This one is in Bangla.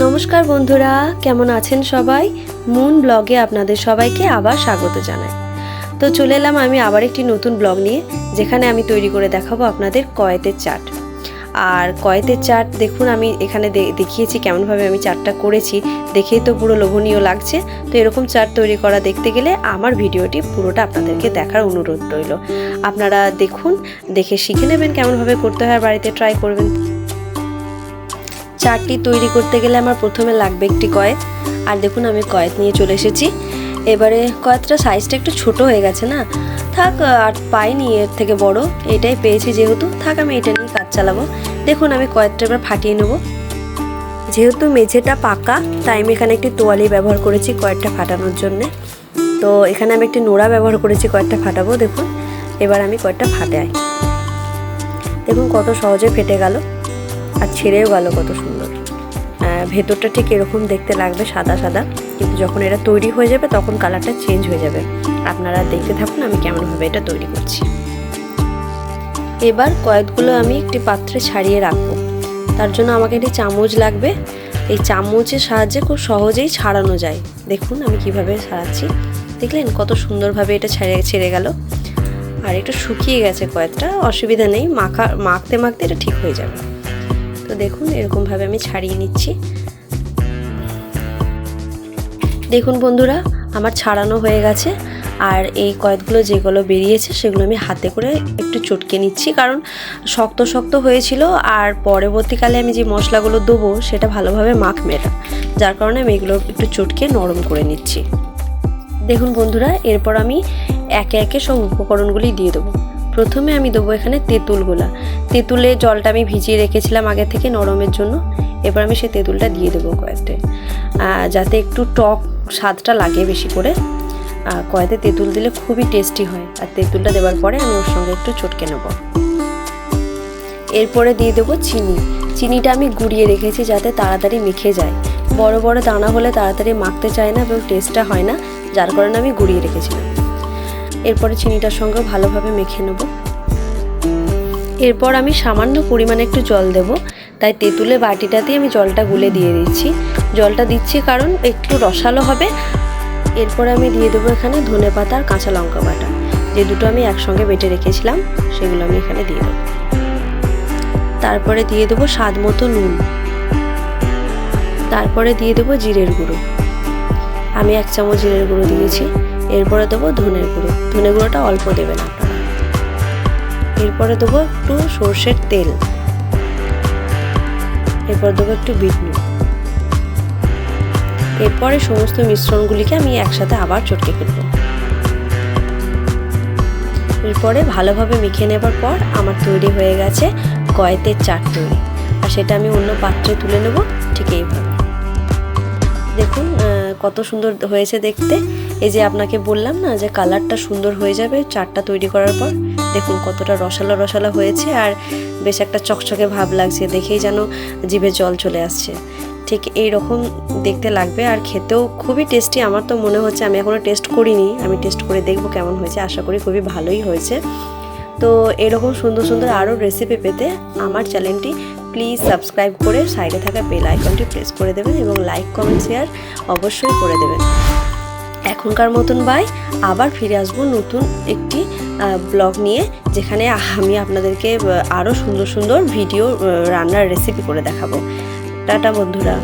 নমস্কার বন্ধুরা, কেমন আছেন সবাই? মুন ব্লগে আপনাদের সবাইকে আবার স্বাগত জানাই। তো চলে এলাম আমি আবার একটি নতুন ব্লগ নিয়ে, যেখানে আমি তৈরি করে দেখাবো আপনাদের কয়েতের চাট। আর কয়েতের চাট দেখুন, আমি এখানে দেখিয়েছি কেমনভাবে আমি চাটটা করেছি। দেখেই তো পুরো লোভনীয় লাগছে। তো এরকম চাট তৈরি করা দেখতে গেলে আমার ভিডিওটি পুরোটা আপনাদেরকে দেখার অনুরোধ রইল। আপনারা দেখুন, দেখে শিখে নেবেন কেমনভাবে করতে হয় বাড়িতে ট্রাই করবেন। চাটটি তৈরি করতে গেলে আমার প্রথমে লাগবে একটি কয়েত আর দেখুন, আমি কয়েত নিয়ে চলে এসেছি। এবারে কয়েতটা সাইজটা একটু ছোট হয়ে গেছে না? থাক, আর পাইনি এর থেকে বড়। এটাই পেয়েছি যেহেতু। থাক, আমি এটা নিয়ে কাজ চালাবো। দেখুন, আমি কয়েকটা এবার ফাটিয়ে নেব। যেহেতু মেঝেটা পাকা, তাই আমি এখানে একটি তোয়ালি ব্যবহার করেছি কয়েকটা ফাটানোর জন্যে। তো এখানে আমি একটি নোড়া ব্যবহার করেছি কয়েকটা ফাটাবো, দেখুন। এবার আমি কয়েকটা ফাটাই। দেখুন, কত সহজে ফেটে গেল। আর ছেড়েও গেল কত সুন্দর। ভেতরটা ঠিক এরকম দেখতে লাগবে সাদা সাদা, কিন্তু যখন এটা তৈরি হয়ে যাবে তখন কালারটা চেঞ্জ হয়ে যাবে। আপনারা দেখতে থাকুন আমি কেমনভাবে এটা তৈরি করছি। এবার কয়েকগুলো আমি একটি পাত্রে ছাড়িয়ে রাখব। তার জন্য আমাকে একটি চামচ লাগবে। এই চামচের সাহায্যে খুব সহজেই ছাড়ানো যায়। দেখুন আমি কীভাবে ছাড়াচ্ছি। দেখলেন কত সুন্দরভাবে এটা ছেড়ে ছেড়ে গেল। আর একটু শুকিয়ে গেছে কয়েকটা, অসুবিধা নেই, মাখা, মাখতে মাখতে এটা ঠিক হয়ে যাবে। তো দেখুন, এরকমভাবে আমি ছাড়িয়ে নিচ্ছি। দেখুন বন্ধুরা, আমার ছাড়ানো হয়ে গেছে। আর এই কয়েকগুলো যেগুলো বেরিয়েছে, সেগুলো আমি হাতে করে একটু চটকে নিচ্ছি। কারণ শক্ত শক্ত হয়েছিল, আর পরবর্তীকালে আমি যে মশলাগুলো দেবো, সেটা ভালোভাবে মাখবে না যার কারণে আমি এগুলো একটু চটকে নরম করে নিচ্ছি। দেখুন বন্ধুরা, এরপর আমি একে একে সব উপকরণগুলি দিয়ে দেবো। প্রথমে আমি দেবো এখানে তেঁতুলগুলা। তেঁতুলে জলটা আমি ভিজিয়ে রেখেছিলাম আগে থেকে নরমের জন্য। এবার আমি সেই তেঁতুলটা দিয়ে দেবো কয়েকটা। যাতে একটু টক স্বাদটা লাগে বেশি করে। কয়েতে তেঁতুল দিলে খুবই টেস্টি হয়। আর তেঁতুলটা দেওয়ার পরে আমি ওর সঙ্গে একটু চটকে নেব। এরপরে দিয়ে দেবো চিনি। চিনিটা আমি গুঁড়িয়ে রেখেছি যাতে তাড়াতাড়ি মেখে যায়। বড় বড় দানা হলে তাড়াতাড়ি মাখতে চায় না এবং টেস্টটা হয় না। যার কারণে আমি গুঁড়িয়ে রেখেছিলাম। এরপরে চিনিটার সঙ্গে ভালোভাবে মেখে নেব। এরপর আমি সামান্য পরিমাণে একটু জল দেব। তাই তেঁতুলে বাটিটাতেই আমি জলটা গুলে দিয়ে দিচ্ছি। জলটা দিচ্ছি কারণ একটু রসালো হবে। এরপরে আমি দিয়ে দেবো এখানে ধনে পাতা আর কাঁচা লঙ্কা বাটা। যে দুটো আমি একসঙ্গে বেটে রেখেছিলাম, সেগুলো আমি এখানে দিয়ে দেবো। তারপরে দিয়ে দেবো স্বাদ মতো নুন। তারপরে দিয়ে দেবো জিরের গুঁড়ো। আমি এক চামচ জিরের গুঁড়ো দিয়েছি। এরপরে দেবো ধনের গুঁড়ো। ধনে গুঁড়োটা অল্প দেবেন আপনারা। এরপরে দেবো একটু সর্ষের তেল। এরপর দেবো একটু বিট নুন এরপরে সমস্ত মিশ্রণগুলিকে আমি একসাথে আবার চটকে ফেলব। এরপরে ভালোভাবে মেখে নেবার পর আমার তৈরি হয়ে গেছে কয়েতের চাট তৈরি আর সেটা আমি অন্য পাত্রে তুলে নেব ঠিক এইভাবে। দেখুন কত সুন্দর হয়েছে দেখতে। এই যে আপনাকে বললাম না যে কালারটা সুন্দর হয়ে যাবে চারটা তৈরি করার পর, দেখুন কতটা রসালো রসালো হয়েছে আর বেশ একটা চকচকে ভাব লাগছে, দেখেই যেন জিভে জল চলে আসছে। ঠিক এই রকম দেখতে লাগবে আর খেতেও খুবই টেস্টি, আমার তো মনে হচ্ছে আমি এখনও টেস্ট করিনি, আমি টেস্ট করে দেখব কেমন হয়েছে, আশা করি খুবই ভালোই হয়েছে। তো এরকম সুন্দর সুন্দর আরও রেসিপি পেতে আমার চ্যানেলটি প্লিজ সাবস্ক্রাইব করে সাইডে থাকা বেল আইকনটি প্রেস করে দেবেন এবং লাইক কমেন্ট শেয়ার অবশ্যই করে দেবেন। এখনকার মতন বাই, আবার ফিরে আসব নতুন একটি ব্লগ নিয়ে, যেখানে আমি আপনাদেরকে আরও সুন্দর সুন্দর ভিডিও রান্নার রেসিপি করে দেখাবো। টাটা বন্ধুরা।